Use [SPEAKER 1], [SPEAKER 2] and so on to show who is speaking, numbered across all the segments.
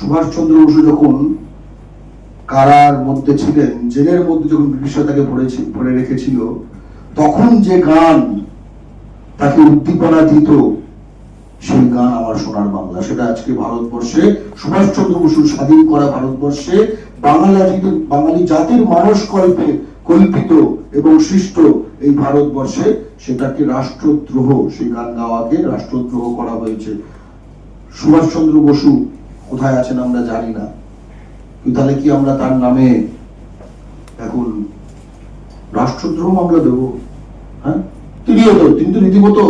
[SPEAKER 1] সুভাষচন্দ্র বসু যখন কারার মধ্যে ছিলেন, জেলের মধ্যে যখন ব্রিটিশরা তাকে ভরেছি ভরে রেখেছিল, তখন যে গান তাকে উদ্দীপনা দিত, সেই গান আমার সোনার বাংলা। সেটা আজকে ভারতবর্ষে, সুভাষচন্দ্র বসুর স্বাধীন করা ভারতবর্ষে জাতির- বাঙালি জাতির মানস কল্পে কল্পিত এবং সৃষ্ট এই ভারতবর্ষে, সেটাকে রাষ্ট্রদ্রোহ সেই গান গাওয়াকে রাষ্ট্রদ্রোহ করা হয়েছে। সুভাষচন্দ্র বসু কোথায় আছেন আমরা জানি না। তাহলে কি আমরা তার নামে এখন রাষ্ট্রদ্রোহ মামলা দেবো? হ্যাঁ? তিনিও তিনি তো রীতিমতো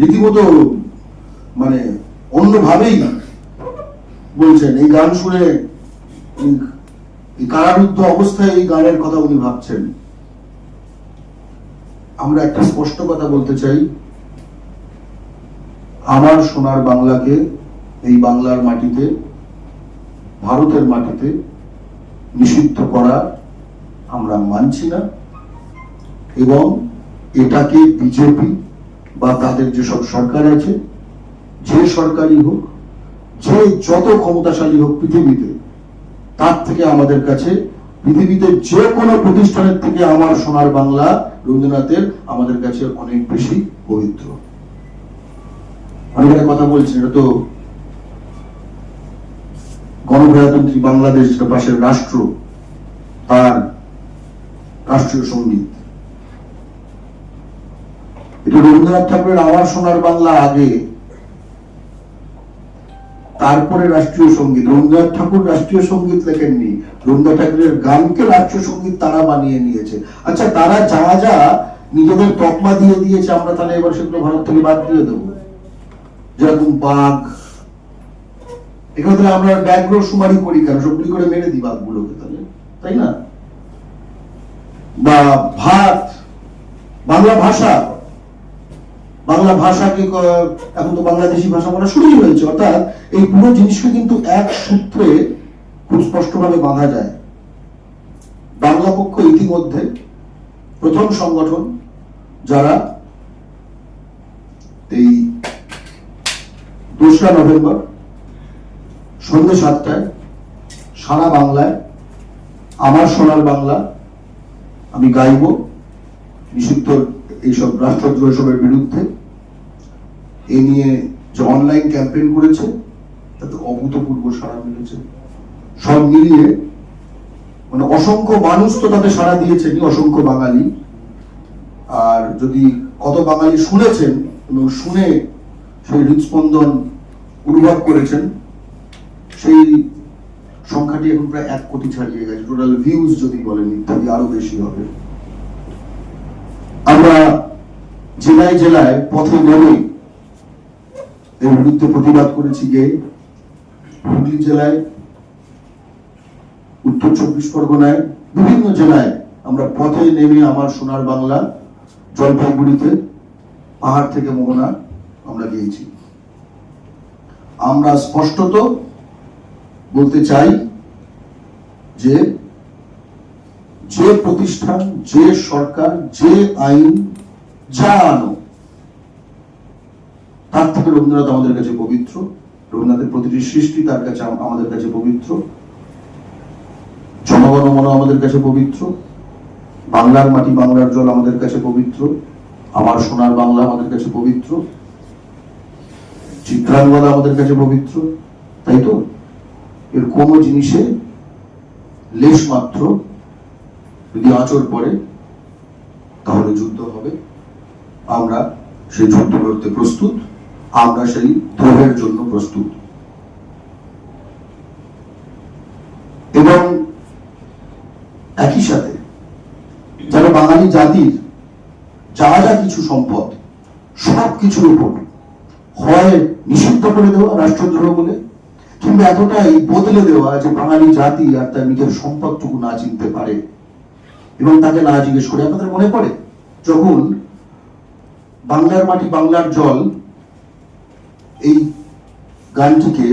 [SPEAKER 1] রীতিমতো মানে অন্যভাবেই বলছেন, এই গান শুনে কারারুদ্ধ অবস্থায় এই গানের কথা উনি ভাবছেন। আমরা একটা স্পষ্ট কথা বলতে চাই। আমার সোনার বাংলাকে এই বাংলার মাটিতে, ভারতের মাটিতে নিষিদ্ধ করা আমরা মানছি না। এবং এটাকে বিজেপি বা তাদের যেসব সরকার আছে, যে সরকারই হোক, যে যত ক্ষমতাশালী হোক পৃথিবীতে, তার থেকে আমাদের কাছে পৃথিবীতে যে কোনো প্রতিষ্ঠানের থেকে আমার সোনার বাংলা রবীন্দ্রনাথের আমাদের কাছে অনেক বেশি পবিত্র। অনেক কথা বলছেন এটা তো গণপ্রজাতন্ত্রী বাংলাদেশ, যেটা পাশের রাষ্ট্র, তার রাষ্ট্রীয় সংগীত। এটা রবীন্দ্রনাথ ঠাকুরের আমার সোনার বাংলা আগে, তারপরে রাষ্ট্রীয় সংগীত। রবীন্দ্রনাথ ঠাকুর রাষ্ট্রীয় সংগীত লেখেননি। রবীন্দ্রনাথ ঠাকুরের গানকে রাষ্ট্রীয় সংগীত তারা বানিয়ে নিয়েছে। আচ্ছা তারা যা যা নিজেদের তকমা দিয়ে দিয়েছে, আমরা তাহলে এবার সেগুলো ভারত থেকে বাদ দিয়ে দেবো। যেরকম বাঘ এখানে তাহলে আমরা ব্যাঘ্র সুমারি করি কেন? সবগুলি করে মেরে দিই বাঘগুলোকে তাহলে, তাই না? বা ভাত, বাংলা ভাষা। বাংলা ভাষাকে এখন তো বাংলাদেশি ভাষা বলা শুরুই হয়েছে, অর্থাৎ এই পুরো জিনিসকে কিন্তু এক সূত্রে খুব স্পষ্টভাবে বাঁধা যায়। বাংলা পক্ষ ইতিমধ্যে প্রথম সংগঠন যারা এই দোসরা নভেম্বর সন্ধ্যে সাতটায়, সারা বাংলায়, আমার সোনার বাংলা, আমি গাইব নিষিদ্ধ এইসব রাষ্ট্রদ্রোহ এসবের বিরুদ্ধে। এ নিয়ে যে অনলাইন ক্যাম্পেইন করেছে, তাতে অভূতপূর্ব সাড়া মিলেছে। সব মিলিয়ে মানে অসংখ্য মানুষ তো তাতে সাড়া দিয়েছেন অসংখ্য বাঙালি। আর যদি কত বাঙালি শুনেছেন এবং শুনে সেই হৃদস্পন্দন অনুভব করেছেন সেই সংখ্যাটি এখন প্রায় এক কোটি ছাড়িয়ে গেছে। টোটাল ভিউজ যদি বলেন ইত্যাদি আরও বেশি হবে। আমরা জেলায় জেলায় পথে নেমে এর বিরুদ্ধে প্রতিবাদ করেছি হুগলি জেলায়, উত্তর চব্বিশ পরগনায়, বিভিন্ন জেলায় আমরা পথে নেমে আমার সোনার বাংলা, জলপাইগুড়িতে, পাহাড় থেকে মোহনা আমরা গিয়েছি। আমরা স্পষ্টত বলতে চাই যে যে প্রতিষ্ঠান, যে সরকার, যে আইন যা আনো, তার থেকে রবীন্দ্রনাথ আমাদের কাছে পবিত্র। রবীন্দ্রনাথের প্রতিটি সৃষ্টি তার কাছে আমাদের কাছে পবিত্র। জনগণ জনগণমন আমাদের কাছে পবিত্র। বাংলার মাটি বাংলার জল আমাদের কাছে পবিত্র। আমার সোনার বাংলা আমাদের কাছে পবিত্র। চিত্রাঙ্গদা আমাদের কাছে পবিত্র। তাই তো? এর কোনো জিনিসে লেশ মাত্র যদি আঁচড় পড়ে, তাহলে যুদ্ধ হবে। আমরা সেই যুদ্ধ করতে প্রস্তুত, আমরা সেই দ্রোহের জন্য প্রস্তুত। এবং একই সাথে যারা বাঙালি জাতির যা যা কিছু সম্পদ সব কিছুর উপর হয় নিষিদ্ধ করে দেওয়া, রাষ্ট্রদ্রোহ বলে কিংবা এতটাই বদলে দেওয়া যে বাঙালি জাতি আর তার নিজের সম্পদটুকু না চিনতে পারে এবং তাকে না জিজ্ঞেস করে, আপনাদের মনে পড়ে? যখন বাংলার মাটি বাংলার জল, এই গানটিকে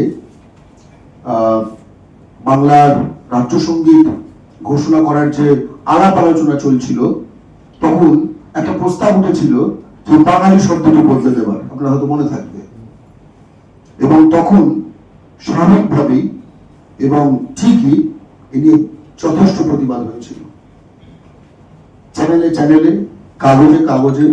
[SPEAKER 1] বাংলার রাজ্য সংগীত ঘোষণা করার যে আলাপ আলোচনা চলছিল, তখন একটা প্রস্তাব উঠেছিল যে বাঙালি শব্দটি বদলে দেওয়ার আপনার হয়তো মনে থাকবে। এবং তখন স্বাভাবিকভাবেই এবং ঠিকই এ নিয়ে যথেষ্ট প্রতিবাদ হয়েছিল। চ্যানেলে চ্যানেলে কাগজে কাগজে